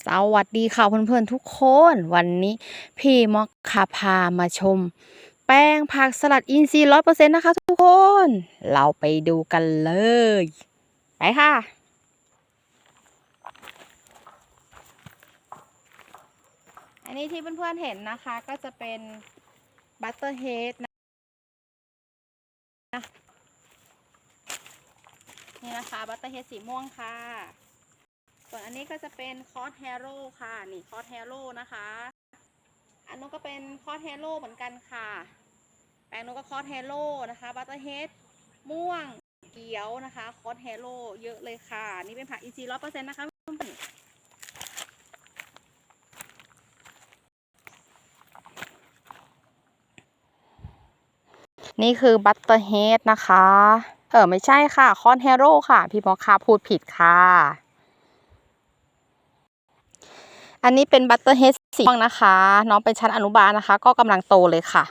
สวัสดีค่ะเพื่อนๆทุกคน วันนี้พี่มอกคาพามาชม แป้งผักสลัดอินทรีย์ร้อยเปอร์เซ็นต์นะคะทุกคน เราไปดูกันเลย ไปค่ะ อันนี้ที่เพื่อนๆเห็นนะคะก็จะเป็นบัตเตอร์เฮดนะนี่นะคะบัตเตอร์เฮดสีม่วงค่ะ ส่วนอันนี้ก็จะเป็นคอสแฮโร่ค่ะนี่คอสแฮโร่นะคะ อันนู้นก็เป็นคอสแฮโร่เหมือนกันค่ะ แปลงนู้นก็คอสแฮโร่นะคะบัตเตอร์เฮดม่วงเขียวนะคะคอสแฮโร่เยอะเลยค่ะ นี่เป็นผักอินทรีย์ร้อยเปอร์เซ็นต์นะคะนี่คือบัตเตอร์เฮดนะคะ เออไม่ใช่ค่ะ คอนแฮโร่ค่ะ พี่หมอคาพูดผิดค่ะ อันนี้เป็นบัตเตอร์เฮดสีม่วงนะคะ น้องเป็นชั้นอนุบาลนะคะ ก็กำลังโตเลยค่ะ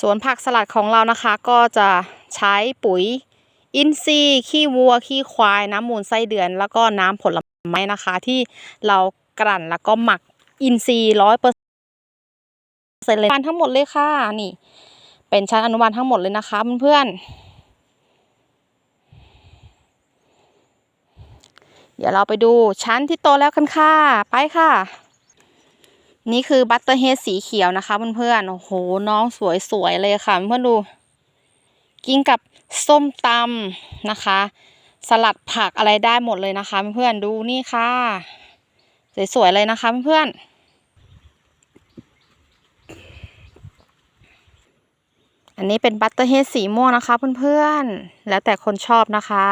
สวนผักสลัดของเรานะคะ ก็จะใช้ปุ๋ยอินทรีย์ขี้วัว ขี้ควาย น้ำมูลไส้เดือน แล้วก็น้ำผลไม้นะคะ ที่เรากลั่นแล้วก็หมักอินทรีย์ร้อยเปอร์เซ็นต์เลยทั้งหมดเลยค่ะนี่ เป็นชั้นอนุบาลทั้งหมดเลยนะคะเพื่อนๆ เดี๋ยวเราไปดูชั้นที่โตแล้วกันค่ะ ไปค่ะ นี่คือบัตเตอร์เฮดสีเขียวนะคะเพื่อนๆ โอ้โห น้องสวยๆ เลยค่ะเพื่อนดู กินกับส้มตำนะคะ สลัดผักอะไรได้หมดเลยนะคะเพื่อนๆ ดูนี่ค่ะ สวยๆ เลยนะคะเพื่อนๆอันนี้เป็นบัตเตอร์เฮดสีม่วงนะคะเพื่อนๆ แล้วแต่คนชอบนะคะ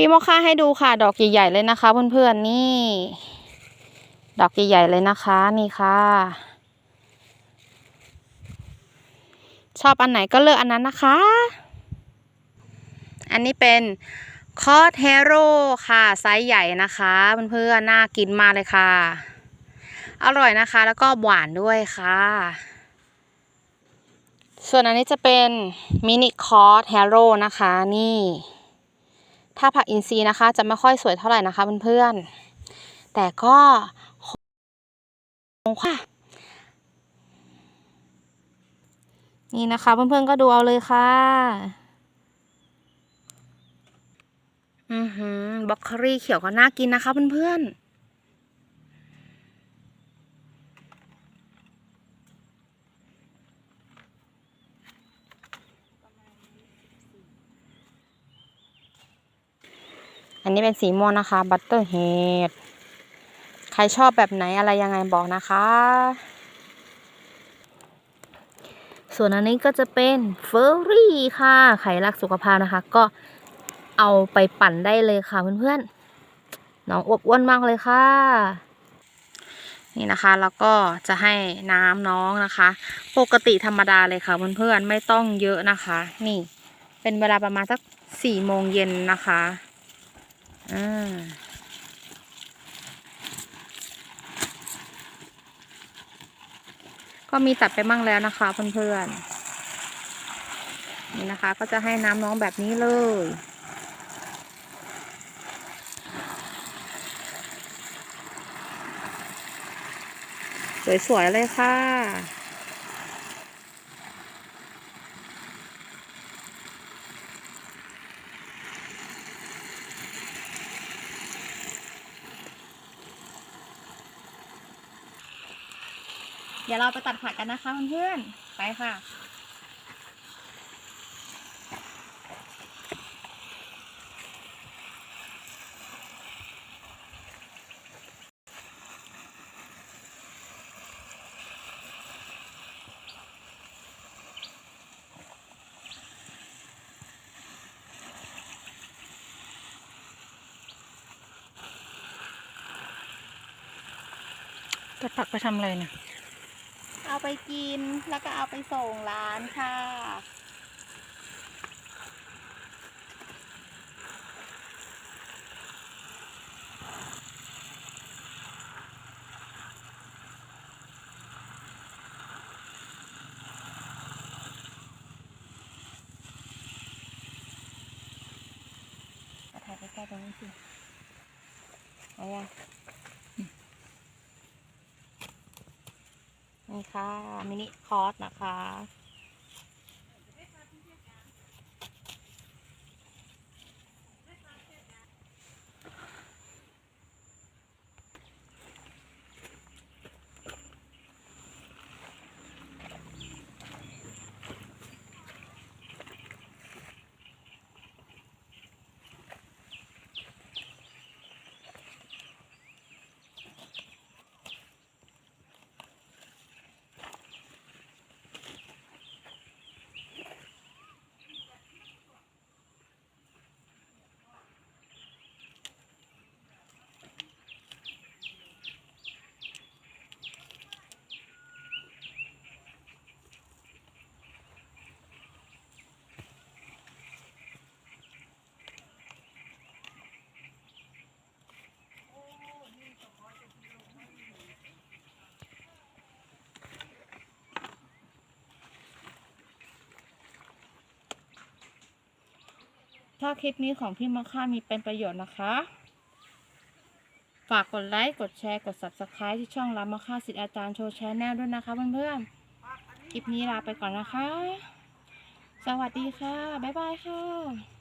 พี่โมค่าให้ดูค่ะ ดอกใหญ่ๆเลยนะคะ เพื่อนๆนี่ ดอกใหญ่ๆเลยนะคะ นี่ค่ะ ชอบอันไหนก็เลือกอันนั้นนะคะ อันนี้เป็นคอสเฮโร่ค่ะ ไซส์ใหญ่นะคะ เพื่อนๆน่ากินมากเลยค่ะ อร่อยนะคะแล้วก็หวานด้วยค่ะ ส่วนอันนี้จะเป็นมินิคอสเฮโร่นะคะนี่ ถ้าผักอินทรีย์นะคะ จะไม่ค่อยสวยเท่าไหร่นะคะเพื่อนๆ แต่ก็คงค่ะ นี่นะคะเพื่อนๆก็ดูเอาเลยค่ะ อือหือบล็อกเกอรี่เขียวก็น่ากินนะคะเพื่อนๆ อันนี้เป็นสีม่วงนะคะ บัตเตอร์เฮดใครชอบแบบไหนอะไรยังไงบอกนะคะ ส่วนอันนี้ก็จะเป็นเฟอร์รี่ค่ะใครรักสุขภาพนะคะ ก็เอาไปปั่นได้เลยค่ะเพื่อนๆ น้องอวบอ้วนมากเลยค่ะ นี่นะคะแล้วก็จะให้น้ำน้องนะคะ ปกติธรรมดาเลยค่ะเพื่อนๆ ไม่ต้องเยอะนะคะ นี่เป็นเวลาประมาณสักสี่โมงเย็นนะคะ อ่าก็มีตัดไปมั่งแล้วนะคะเพื่อนๆ นี่นะคะ ก็จะให้น้ำน้องแบบนี้เลย สวยๆเลยค่ะ เดี๋ยวเราไปตัดผักกันนะคะเพื่อนๆไปค่ะจะปักไปทำอะไรเนี่ย เอาไปกินแล้วก็เอาไปส่งร้านค่ะ ถ่ายใกล้ๆตรงนี้สิอะไรอะ ค่ะมินิคอร์สนะคะ ถ้าคลิปนี้ของพี่มะค่ามีเป็นประโยชน์นะคะ ฝากกดไลค์ กดแชร์ กด subscribe ที่ช่องรามะค่าสิทธิ์อาจารย์โชว์แชนแนลด้วยนะคะเพื่อนๆ คลิปนี้ลาไปก่อนนะคะ สวัสดีค่ะ บ๊ายบายค่ะ